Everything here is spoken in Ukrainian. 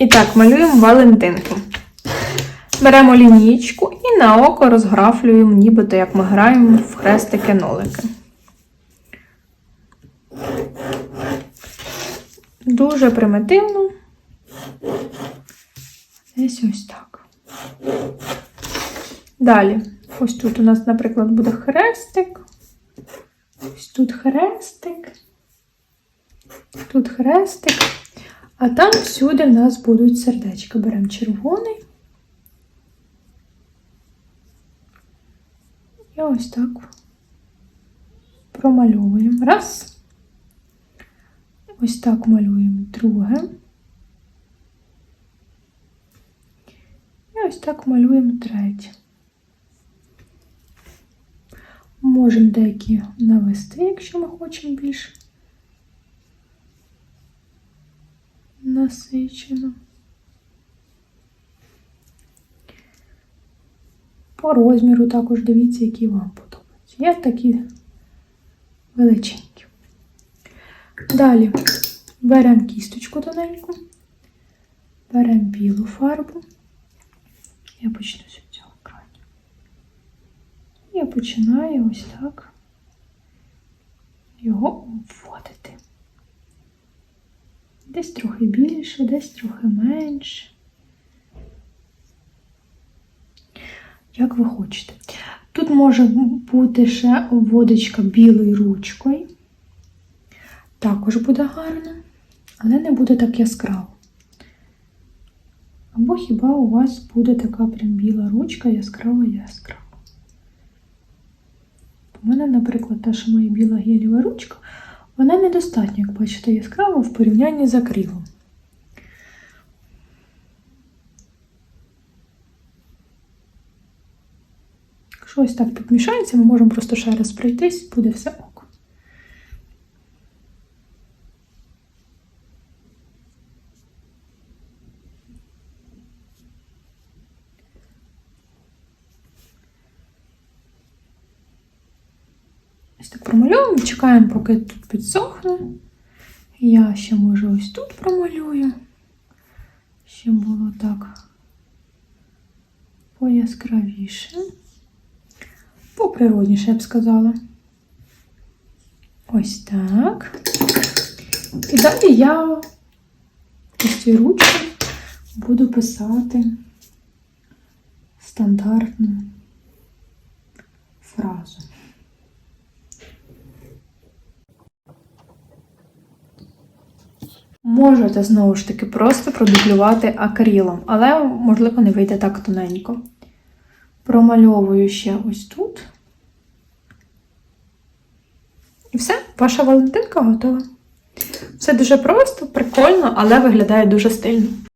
І так, малюємо Валентинку. Беремо лінійку і на око розграфлюємо, нібито як ми граємо в хрестики-нолики. Дуже примітивно. Десь ось так. Далі, ось тут у нас, наприклад, буде хрестик. Ось тут хрестик. Тут хрестик. А там всюди в нас будуть сердечка. Беремо червоний. І ось так промальовуємо. Раз. Ось так малюємо друге. І ось так малюємо третє. Можемо деякі навести, якщо ми хочемо більш насичено. По розміру також дивіться, які вам подобаються. Є такі величенькі. Dалі беремо кісточку тоненьку, беремо білу фарбу. Я почну з цього краю. Я починаю ось так його обводити. Десь трохи більше, десь трохи менше. Як ви хочете. Тут може бути ще обводочка білою ручкою. Також буде гарно, але не буде так яскраво. Або хіба у вас буде така прям біла ручка яскрава яскрава. У мене, наприклад, та, що моя біла гелєва ручка, вона недостатньо, як бачите, яскрава в порівнянні з акрилом. Якщо ось так підмішається, ми можемо просто ще раз пройтись, буде все Ось так промальовуємо, чекаємо, поки тут підсохне. Я ще, може, ось тут промалюю. Ще було так пояскравіше. Поприродніше, я б сказала. Ось так. І далі я ось цією ручкою буду писати стандартну фразу. Можете знову ж таки просто продублювати акрилом, але, можливо, не вийде так тоненько. Промальовую ще ось тут. І все, ваша Валентинка готова. Все дуже просто, прикольно, але виглядає дуже стильно.